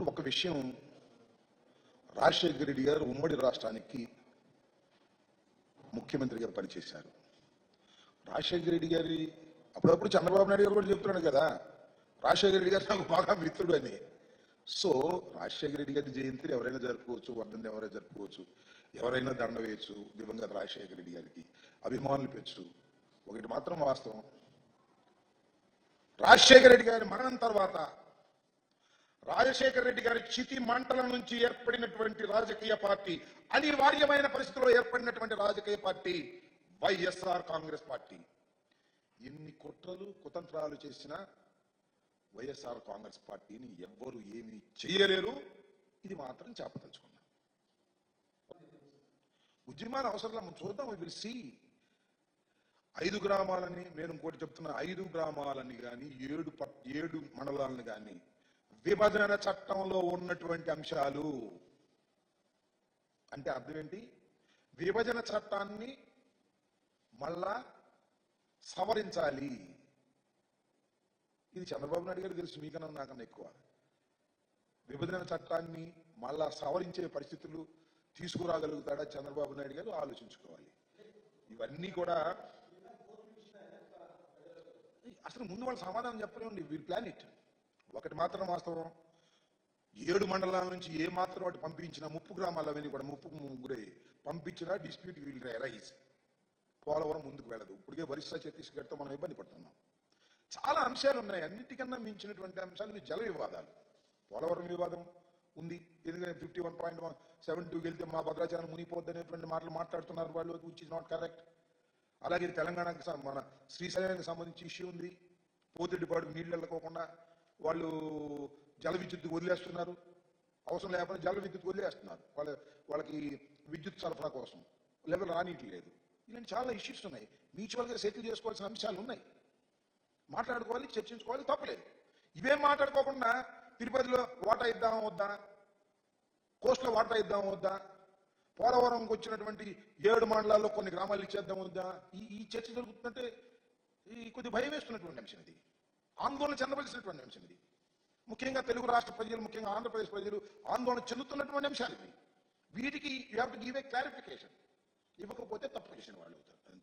ఇప్పుడు ఒక విషయం. రాజశేఖర రెడ్డి గారు ఉమ్మడి రాష్ట్రానికి ముఖ్యమంత్రిగా పనిచేశారు. రాజశేఖర రెడ్డి గారి అప్పుడప్పుడు చంద్రబాబు నాయుడు గారు కూడా చెప్తున్నాడు కదా రాజశేఖర రెడ్డి గారు నాకు బాగా మిత్రుడు అని. సో రాజశేఖర రెడ్డి గారి జయంతిని ఎవరైనా జరుపుకోవచ్చు వర్ధన్ ఎవరైనా జరుపుకోవచ్చు ఎవరైనా దండ వేయచ్చు దివంగత రాజశేఖర రెడ్డి గారికి అభిమానులు పెంచు. ఒకటి మాత్రం వాస్తవం. రాజశేఖర రెడ్డి గారి మరణం తర్వాత రాజశేఖర రెడ్డి గారి చితి మంటల నుంచి ఏర్పడినటువంటి రాజకీయ పార్టీ అనివార్యమైన పరిస్థితుల్లో ఏర్పడినటువంటి రాజకీయ పార్టీ వైఎస్ఆర్ కాంగ్రెస్ పార్టీ. ఎన్ని కుట్రలు కుతంత్రాలు చేసినా వైఎస్ఆర్ కాంగ్రెస్ పార్టీని ఎవ్వరు ఏమీ చేయలేరు. ఇది మాత్రం చెప్పదలుచుకున్నాం ఉద్యమాన అవసరం చూద్దాం. విల్ సి ఐదు గ్రామాలని నేను ఇంకోటి చెప్తున్నా ఐదు గ్రామాలని కానీ ఏడు పట్ ఏడు మండలాలను కానీ విభజన చట్టంలో ఉన్నటువంటి అంశాలు. అంటే అర్థం ఏంటి? విభజన చట్టాన్ని మళ్ళా సవరించాలి. ఇది చంద్రబాబు నాయుడు గారు తెలుసు మీకన్నా నాకన్నా ఎక్కువ. విభజన చట్టాన్ని మళ్ళా సవరించే పరిస్థితులు తీసుకురాగలుగుతాడా చంద్రబాబు నాయుడు గారు? ఆలోచించుకోవాలి. ఇవన్నీ కూడా అసలు ముందు వాళ్ళు సమాధానం చెప్పలేండి వీల్ ప్లాన్ ఇట్ ఒకటి మాత్రం వాస్తవం. ఏడు మండలాల నుంచి ఏ మాత్రం వాటి పంపించిన ముప్పు గ్రామాలు అవన్నీ కూడా ముప్పు ముగ్గురే పంపించినా డిస్ప్యూట్ విల్ రైజ్ పోలవరం ముందుకు వెళ్ళదు. ఇప్పటికే ఒరిస్సా ఛత్తీస్గఢ్తో మనం ఇబ్బంది పడుతున్నాం. చాలా అంశాలు ఉన్నాయి. అన్నిటికన్నా మించినటువంటి అంశాలు జల వివాదాలు. పోలవరం వివాదం ఉంది. ఎందుకంటే fifty one point one seven టూకి వెళ్తే మా భద్రాచలం మునిపోద్ది అనేటువంటి మాటలు మాట్లాడుతున్నారు వాళ్ళు విచ్ ఇస్ నాట్ కరెక్ట్ అలాగే తెలంగాణకి మన శ్రీశైలానికి సంబంధించి ఇష్యూ ఉంది. పోతిరెడ్డిపాడు నీళ్ళు వెళ్ళకోకుండా వాళ్ళు జల విద్యుత్ వదిలేస్తున్నారు. అవసరం లేకపోతే జల విద్యుత్ వదిలేస్తున్నారు. వాళ్ళ వాళ్ళకి విద్యుత్ సరఫరా కోసం. లెవెల్ రానిట్లేదు ఇలాంటి చాలా ఇష్యూస్ ఉన్నాయి. మ్యూచువల్గా సెటిల్ చేసుకోవాల్సిన అంశాలు ఉన్నాయి. మాట్లాడుకోవాలి చర్చించుకోవాలి తప్పలేదు. ఇవేం మాట్లాడుకోకుండా తిరుపతిలో వాటా ఇద్దాం వద్దా? కోస్ట్లో వాటా ఇద్దాం వద్దా? పోలవరంకి వచ్చినటువంటి ఏడు మండలాల్లో కొన్ని గ్రామాలు ఇచ్చేద్దాం వద్దా? ఈ ఈ చర్చ జరుగుతుందంటే ఈ కొద్ది భయం వేస్తున్నటువంటి అంశం ఇది. ఆందోళన చెందవలసినటువంటి అంశం ఇది. ముఖ్యంగా తెలుగు రాష్ట్ర ప్రజలు ముఖ్యంగా ఆంధ్రప్రదేశ్ ప్రజలు ఆందోళన చెందుతున్నటువంటి అంశాలు ఇవి. వీటికి you have to give a clarification ఇవ్వకపోతే తప్పు చేసిన వాళ్ళు అవుతారు.